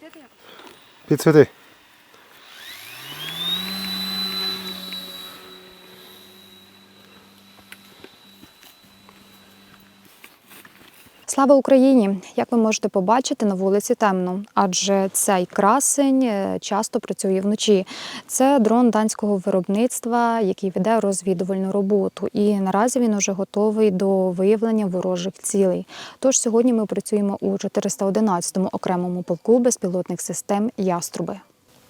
세대. 빛 세대. Слава Україні! Як ви можете побачити, на вулиці темно, адже цей красень е, часто працює вночі. Це дрон данського виробництва, який веде розвідувальну роботу. І наразі він уже готовий до виявлення ворожих цілей. Тож сьогодні ми працюємо у 411-му окремому полку безпілотних систем Яструби.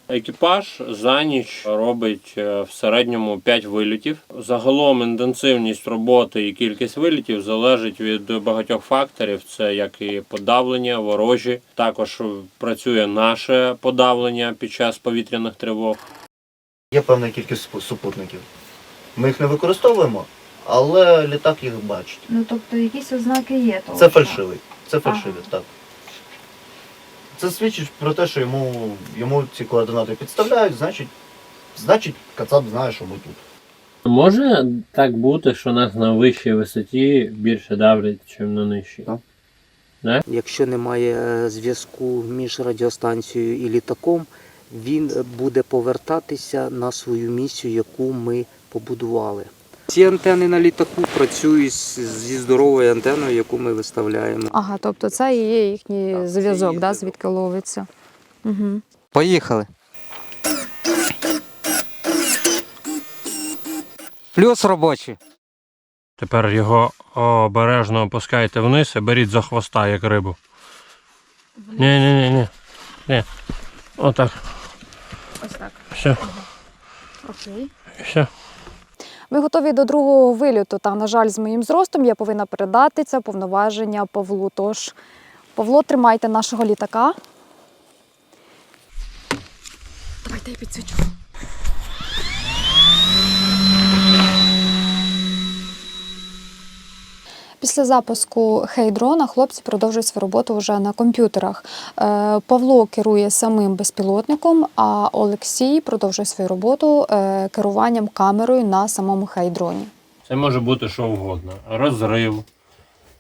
Екіпаж за ніч робить е, в середньому 5 вилітів. Загалом інтенсивність роботи і кількість вилітів залежить від багатьох факторів. Це як і подавлення, ворожі. Також працює наше подавлення під час повітряних тривог. Є певна кількість супутників. Ми їх не використовуємо, але літак їх бачить. Ну тобто якісь ознаки є того. Це фальшивий. Це фальшивий, Ага. так. Це свідчить про те, що йому, йому ці координати підставляють, значить, значить Кацап знає, що ми тут. Може так бути, що нас на вищій висоті більше давлять, ніж на нижчій? Так. Якщо немає е, зв'язку між радіостанцією і літаком, він буде повертатися на свою місію, яку ми побудували. Ці антени на літаку працюють зі здоровою антеною, яку ми виставляємо. Ага, тобто це і є їхній Так, це зв'язок, да, зв'язок. звідки ловиться. Угу. Поїхали. Плюс робочий. Тепер його обережно опускайте вниз і беріть за хвоста, як рибу. Ні, ні, ні, ні. Ні. Отак. Ось так. Все, Окей. все. Ми готові до другого виліту. Та, на жаль, з моїм зростом я повинна передати це повноваження Павлу. Тож, Павло, тримайте нашого літака. Давайте я підсвічу. Після запуску хейдрона хлопці продовжують свою роботу вже на комп'ютерах. Е, Павло керує самим безпілотником, а Олексій продовжує свою роботу е, керуванням камерою на самому хейдроні. Це може бути що угодно. Розрив,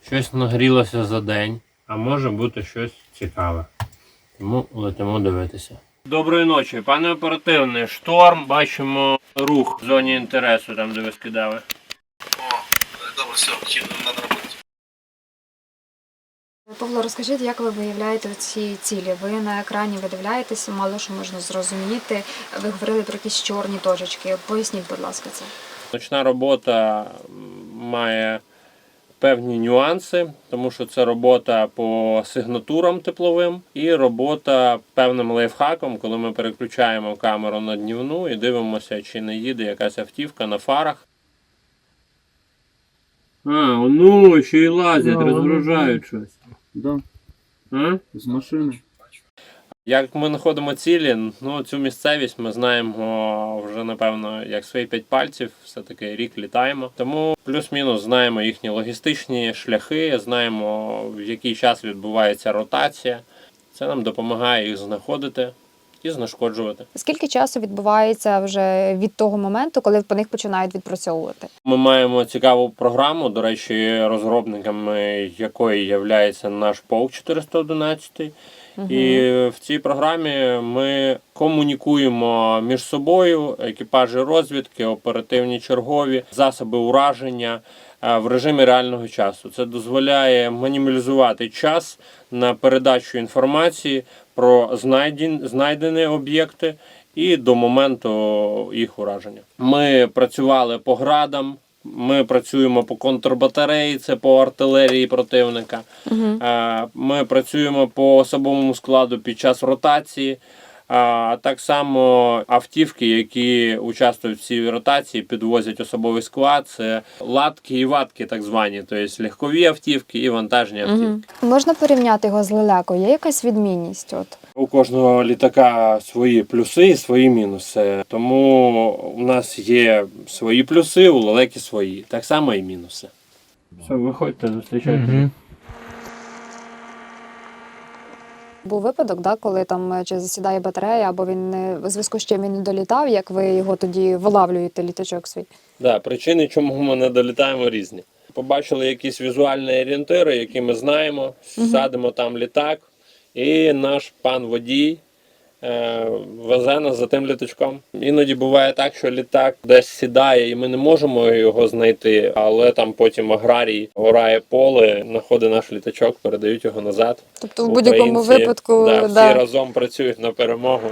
щось нагрілося за день, а може бути щось цікаве. Тому летимо дивитися. Доброї ночі, пане оперативний. Шторм, бачимо рух в зоні інтересу, там де ви скидали. Павло, розкажіть, як ви виявляєте ці цілі? Ви на екрані видивляєтеся, мало що можна зрозуміти. Ви говорили про якісь чорні точечки. Поясніть, будь ласка, це. Ночна робота має певні нюанси, тому що це робота по сигнатурам тепловим і робота певним лайфхаком, коли ми переключаємо камеру на днівну і дивимося, чи не їде якась автівка на фарах. А, ну, ще й лазять, розгружають щось. Да, М? з машини. Як ми знаходимо цілі, ну цю місцевість ми знаємо вже напевно як свої п'ять пальців, все-таки рік літаємо. Тому плюс-мінус знаємо їхні логістичні шляхи, знаємо в який час відбувається ротація. Це нам допомагає їх знаходити і знешкоджувати. Скільки часу відбувається вже від того моменту, коли по них починають відпрацьовувати? Ми маємо цікаву програму, до речі, розробниками якої є наш полк 411. І в цій програмі ми комунікуємо між собою екіпажі розвідки, оперативні чергові, засоби ураження е, в режимі реального часу. Це дозволяє мінімалізувати час на передачу інформації про знайден- знайдені об'єкти і до моменту їх ураження. Ми працювали по градам. Ми працюємо по контрбатареї, це по артилерії противника. Угу. Ми працюємо по особовому складу під час ротації. А так само автівки, які участвують в цій ротації, підвозять особовий склад. Це латки і ватки, так звані, тобто легкові автівки і вантажні автівки. Можна порівняти його з лелекою? Є якась відмінність? От У кожного літака свої плюси і свої мінуси. Тому у нас є свої плюси, у лелеки свої. Так само і мінуси. Все, виходьте, зустрічайте. Був випадок, да, коли там е, чи засідає батарея, або він не в зв'язку з чим він не долітав, як ви його тоді вилавлюєте, літачок свій. Да, причини, чому ми не долітаємо, різні. Побачили якісь візуальні орієнтири, які ми знаємо, садимо там літак і наш пан водій везе нас за тим літачком. Іноді буває так, що літак десь сідає, і ми не можемо його знайти, але там потім аграрій орає поле, знаходить наш літачок, передають його назад. Тобто в будь-якому випадку да, да, разом працюють на перемогу.